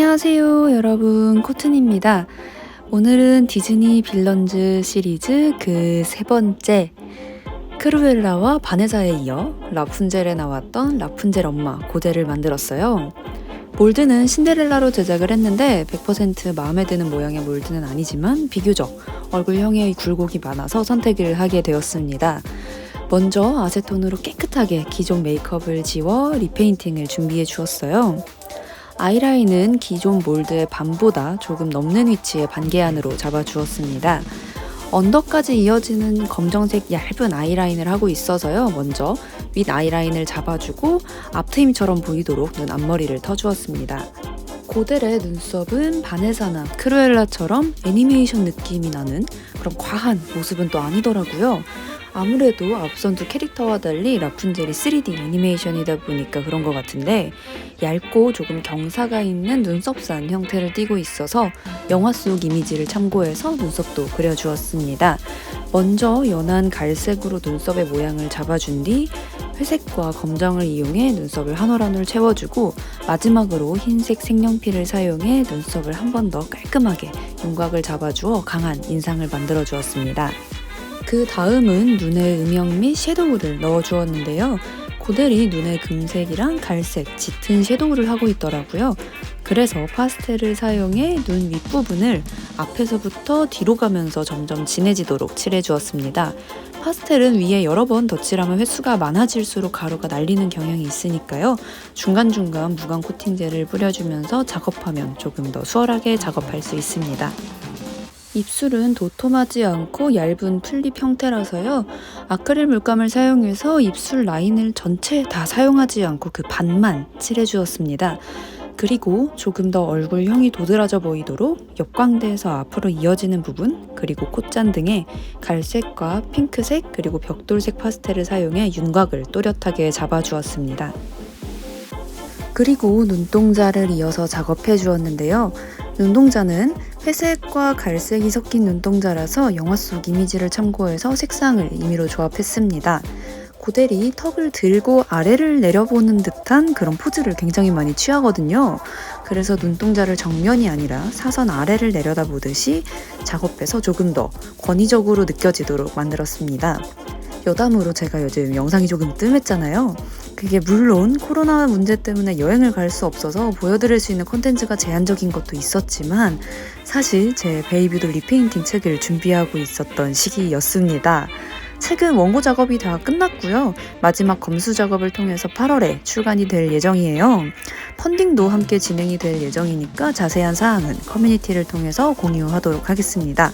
안녕하세요, 여러분. 코튼입니다. 오늘은 디즈니 빌런즈 시리즈 그 세 번째 크루엘라와 바네사에 이어 라푼젤에 나왔던 라푼젤 엄마 고대를 만들었어요. 몰드는 신데렐라로 제작을 했는데 100% 마음에 드는 모양의 몰드는 아니지만 비교적 얼굴형의 굴곡이 많아서 선택을 하게 되었습니다. 먼저 아세톤으로 깨끗하게 기존 메이크업을 지워 리페인팅을 준비해 주었어요. 아이라인은 기존 몰드의 반보다 조금 넘는 위치의 반개 안으로 잡아주었습니다. 언더까지 이어지는 검정색 얇은 아이라인을 하고 있어서요. 먼저 윗 아이라인을 잡아주고 앞트임처럼 보이도록 눈 앞머리를 터주었습니다. 고델의 눈썹은 바네사나 크루엘라처럼 애니메이션 느낌이 나는 그런 과한 모습은 또 아니더라고요. 아무래도 앞선 두 캐릭터와 달리 라푼젤이 3D 애니메이션이다 보니까 그런 것 같은데 얇고 조금 경사가 있는 눈썹산 형태를 띠고 있어서 영화 속 이미지를 참고해서 눈썹도 그려주었습니다. 먼저 연한 갈색으로 눈썹의 모양을 잡아준 뒤 회색과 검정을 이용해 눈썹을 한 올 한 올 채워주고 마지막으로 흰색 색연필을 사용해 눈썹을 한 번 더 깔끔하게 윤곽을 잡아주어 강한 인상을 만들어 주었습니다. 그 다음은 눈에 음영 및 섀도우를 넣어 주었는데요. 고델이 눈에 금색이랑 갈색, 짙은 섀도우를 하고 있더라고요. 그래서 파스텔을 사용해 눈 윗부분을 앞에서부터 뒤로 가면서 점점 진해지도록 칠해 주었습니다. 파스텔은 위에 여러 번 덧칠하면 횟수가 많아질수록 가루가 날리는 경향이 있으니까요. 중간중간 무광 코팅제를 뿌려주면서 작업하면 조금 더 수월하게 작업할 수 있습니다. 입술은 도톰하지 않고 얇은 플립 형태라서요. 아크릴 물감을 사용해서 입술 라인을 전체 다 사용하지 않고 그 반만 칠해주었습니다. 그리고 조금 더 얼굴형이 도드라져 보이도록 옆광대에서 앞으로 이어지는 부분, 그리고 콧잔 등에 갈색과 핑크색, 그리고 벽돌색 파스텔을 사용해 윤곽을 또렷하게 잡아주었습니다. 그리고 눈동자를 이어서 작업해 주었는데요. 눈동자는 회색과 갈색이 섞인 눈동자라서 영화 속 이미지를 참고해서 색상을 임의로 조합했습니다. 고델이 턱을 들고 아래를 내려보는 듯한 그런 포즈를 굉장히 많이 취하거든요. 그래서 눈동자를 정면이 아니라 사선 아래를 내려다보듯이 작업해서 조금 더 권위적으로 느껴지도록 만들었습니다. 여담으로 제가 요즘 영상이 조금 뜸했잖아요. 그게 물론 코로나 문제 때문에 여행을 갈 수 없어서 보여드릴 수 있는 콘텐츠가 제한적인 것도 있었지만 사실 제 베이비돌 리페인팅 책을 준비하고 있었던 시기였습니다. 책은 원고 작업이 다 끝났고요. 마지막 검수 작업을 통해서 8월에 출간이 될 예정이에요. 펀딩도 함께 진행이 될 예정이니까 자세한 사항은 커뮤니티를 통해서 공유하도록 하겠습니다.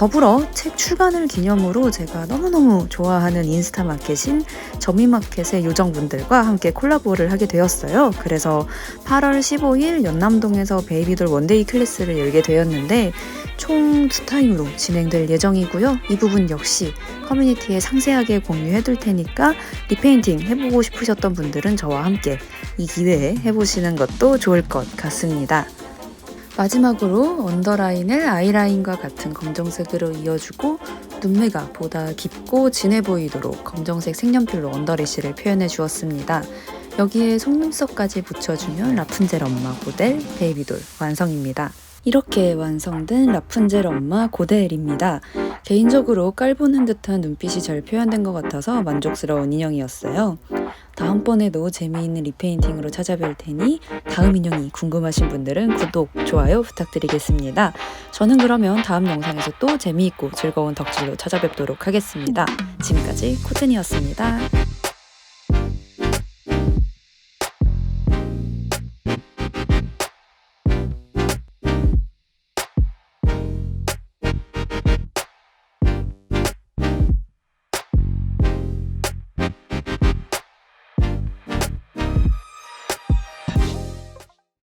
더불어 책 출간을 기념으로 제가 너무너무 좋아하는 인스타 마켓인 저미마켓의 요정분들과 함께 콜라보를 하게 되었어요. 그래서 8월 15일 연남동에서 베이비돌 원데이 클래스를 열게 되었는데 총 두 타임으로 진행될 예정이고요. 이 부분 역시 커뮤니티에 상세하게 공유해 둘 테니까 리페인팅 해보고 싶으셨던 분들은 저와 함께 이 기회에 해보시는 것도 좋을 것 같습니다. 마지막으로 언더라인을 아이라인과 같은 검정색으로 이어주고 눈매가 보다 깊고 진해 보이도록 검정색 색연필로 언더래쉬를 표현해 주었습니다. 여기에 속눈썹까지 붙여주면 라푼젤 엄마 모델 베이비돌 완성입니다. 이렇게 완성된 라푼젤 엄마 고델입니다. 개인적으로 깔보는 듯한 눈빛이 잘 표현된 것 같아서 만족스러운 인형이었어요. 다음번에도 재미있는 리페인팅으로 찾아뵐 테니 다음 인형이 궁금하신 분들은 구독, 좋아요 부탁드리겠습니다. 저는 그러면 다음 영상에서 또 재미있고 즐거운 덕질로 찾아뵙도록 하겠습니다. 지금까지 코튼이었습니다.